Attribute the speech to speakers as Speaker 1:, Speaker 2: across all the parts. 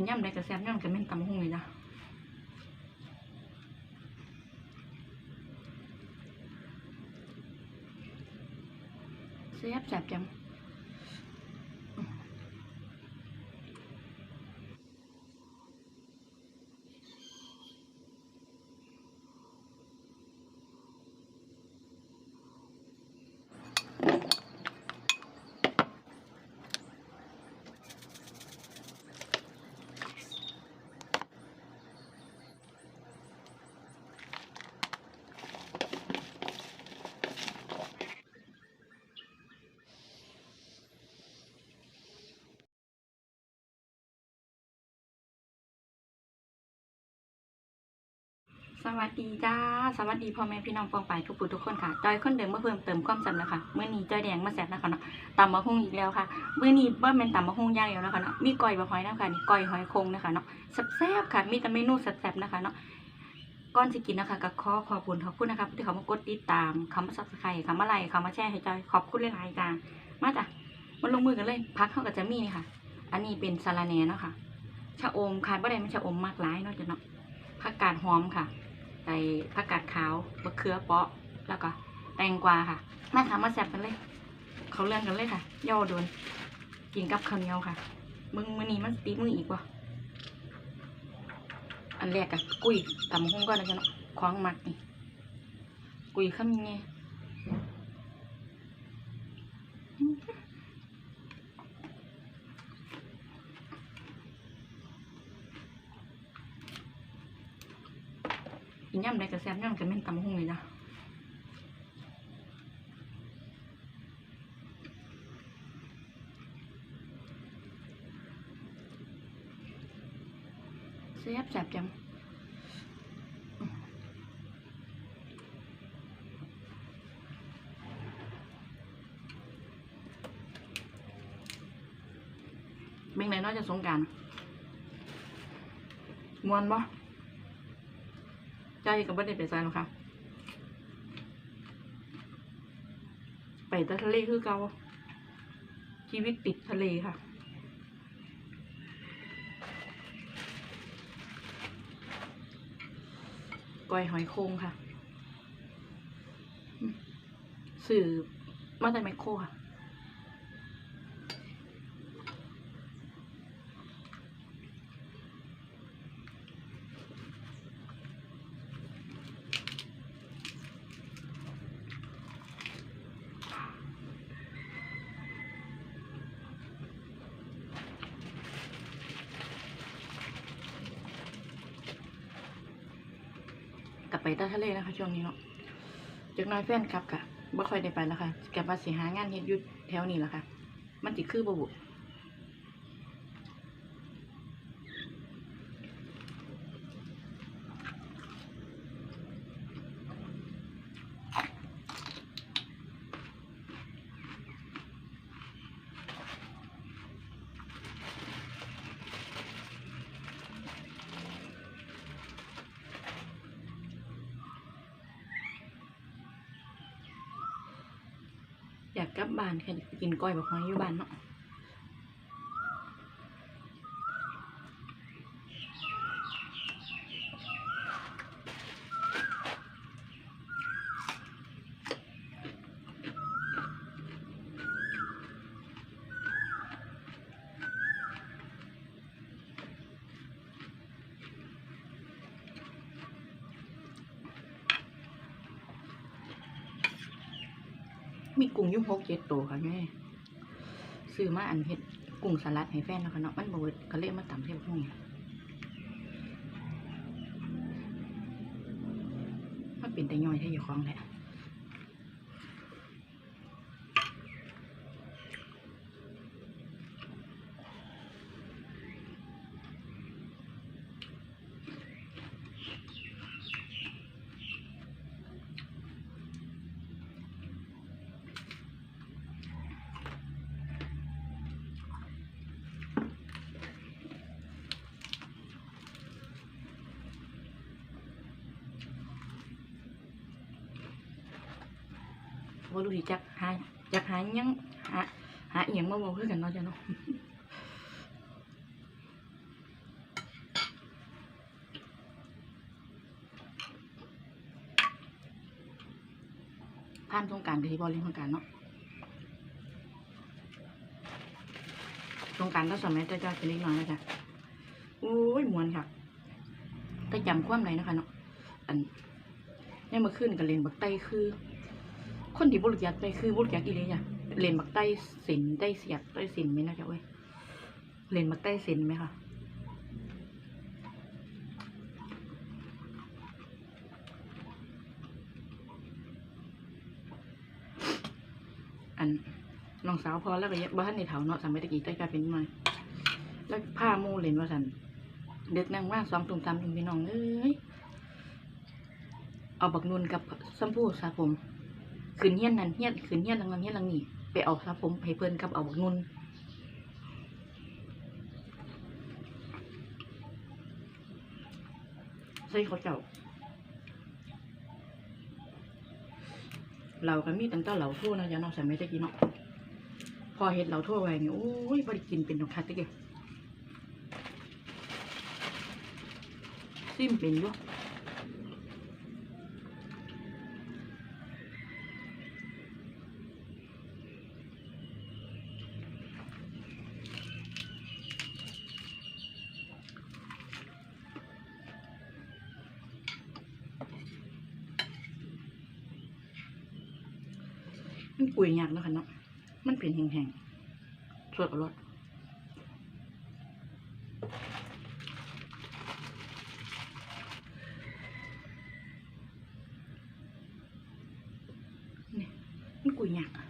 Speaker 1: กินย่ำได้กระแซบย่ำกับเม่นตำหุ่งเลยจ้ะแซ่บแซ่บจัง สวัสดีจ้า สวัสดีพ่อแม่พี่น้องปองไปทุกผู้ทุกคนค่ะจอยคนเดิมเมาเพิ่มเติมความจำนะคะเมื่อนี้จอยแดงมาแซ่บนะคะเนาะตำมะฮุ่งอีกแล้วค่ะเมื่อนี้เบิ้เป็นตำมะฮุ่งย่างเดียวนะคะเนาะมีก้อยบะหอยนะคะนี่ก้อยหอยคงนะคะเนาะแซ่บๆค่ะ มีแต่เมนูแซ่บๆนะคะเนาะก่อนสิกินนะคะก็ขอขอบคุณขอบคุณนะคะที่เขามากดติดตามคำว่าซับสไครต์คำว่าไลค์คำว่าแชร์ให้จอยขอบคุณหลายๆจ้ามาจ้ะมาลงมือกันเลยพักเข้ากับจะมีนี่ค่ะ อันนี้เป็นสาลาแหน่เนาะค่ะชะอมขาดบ่ได้มันชะอมมากหลายเนาะจ้ะเนาะผักกาดหอมค่ะ ใส่ผักกาดขาวมะเขือเปาะ แล้วก็แตงกวาค่ะ มาถามมาแซ่บกันเลย เขาเรื่องกันเลยค่ะย่อโดน กินกับข้าวเหนียวค่ะ มึงมือนี้มันตีมืออีกว่ะอันแรกอะกุ้ยตำหุ้งก่อนนะจ๊ะเนาะคว้างมักนี่ กุ้ยข้ามยังไง ย่ำได้กระแซบย่ำกับแม่นตำหุ้งเลยจ้ะแซ่บแซ่บจังเบ่งไหนนอกจากสงกรารมวนบ่ ใจกับบ่ได้ไปใส่หรอกค่ะ ไปแต่ทะเลคือเก่าชีวิตติดทะเลค่ะก้อยหอยโครงค่ะสื่อมาแต่ไมโครค่ะ ไปใต้ทะเลนะคะ ช่วงนี้เนาะจากน้อยแฟนครับกะบ่ค่อยได้ไปแล้วค่ะแกว่าสิหางานเฮ็ดอยุดแถวนี้แหละค่ะ มันติคือบ่บุ อยากกลับบ้านค่ะกินก้อยแบบหอยอยู่บ้านเนาะ มีกุ้งยุ่งหกเจ็ดตัวค่ะแม่ซื้อมาอันเห็ดกุ้งสลัดให้แฟนแล้วค่ะเนาะมันบ่เบิดก็เล่มาตำเทียบพวกนี้มันเป็นแต่ย่อยแท้อยู่ของแหละ บ่รู้สิจักหายจักหายังหาหาเอียงมาบ่คือกันเนาะจ้ะเนาะท่านสงการกระสิบ่เล่นสงการเนาะตสงการก็สมัยเจ้าจสิเล็กน้อยนะจ๊ะโอ้ยมวนค่ะแต่จำความไรนะคะเนาะอันนี่มาขึ้นกับเลนบักไตคือ คนที่บุรุษยักไตคือบุรุษยักอีเลยจ้ะเลนบักไต้สินไตเสียบไต้สินไหมนะจ๊ะเว้ยเลนบักไต้สินไหมคะอันน้องสาวพอแล้วก็ยังบ้านในเถาเนาะสมัยตะกี้ใต้กาเป็นมาแล้วผ้ามูเลนว่าสันเด็กนั่งว่างสองตุ่มตามตุ่มพี่น้องเอ้ยเอาบักนุนกับสัมพูสาผม ขืนเฮี้ยนนั่นเฮี้ยนขืนเฮี้ยนหลังนั้นเฮี้ยนหลังนี้ไปเอาสาผมให้เพิ่นกับเอาบักนุนใส่เขาวเจ้าเราก็มีตั้งแต่เหล่าทั่วนะจ๊ะเนาะสมัยตะกี้เนาะพอเห็ดเหล่าทั่วไว้เนี่ยโอ้ยบริกินเป็นดอกคัดตะกี้ซิมเป็นอยู่ มันปุ๋ยยากเนาะค่ะเนาะ มันเป็นแห้งๆสดอร่อยนี่มันกุยยากอะ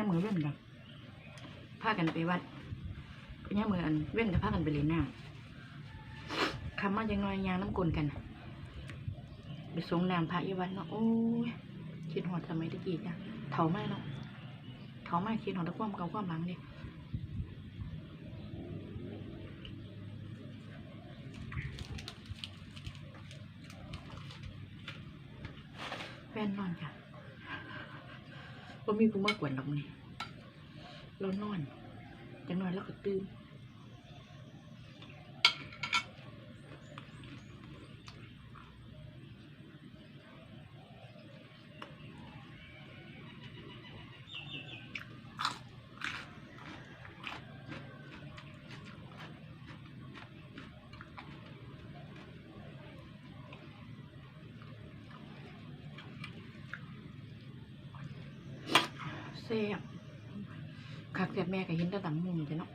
Speaker 1: ย่ามือเว้นกันพากันไปวัดย่ามืออันเว้นกับพากันไปเล่นน้ำคำมาจังน้อยยางน้ำกลนกัน ไปสงน้ำพระอีวัดเนาะโอ้ยคิดหอดสมัยตะกี้จ้ะเถาไม่เนาะเถาไม่คิดหอดตะความเก่าความหลังดิแฟนนอนจ้ะ ว่ามีผู้มากวนหรอกนี่เรานอนจังนอนแล้วก็ตื่นแซ่บคักแซ่บแม่ก็เห็นแตะต่ำมุมจ้ะเนาะ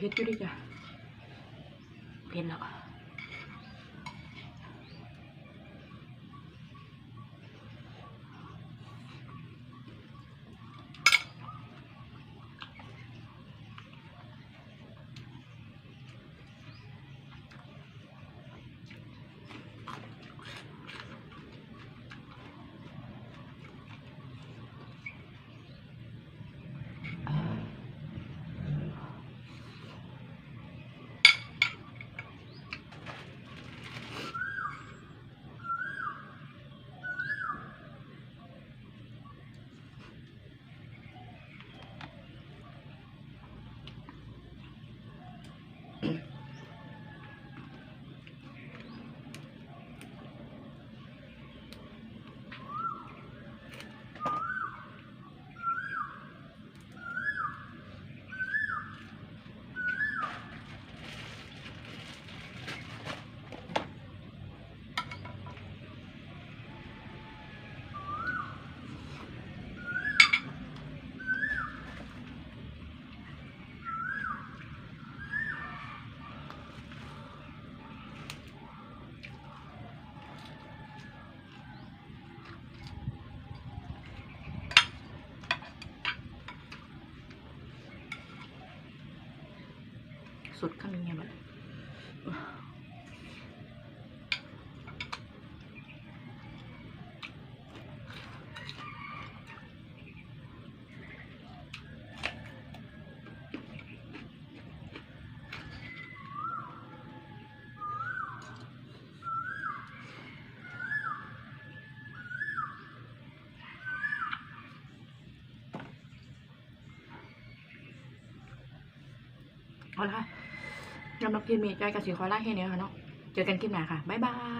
Speaker 1: เผ็ดอ สุดข้างนี้แบบเอาละค่ะ หรับคลิปนี้จอยกับสีคอล่าแค่นี้ค่ะเนาะ เจอกันคลิปหน้าค่ะ บ๊ายบาย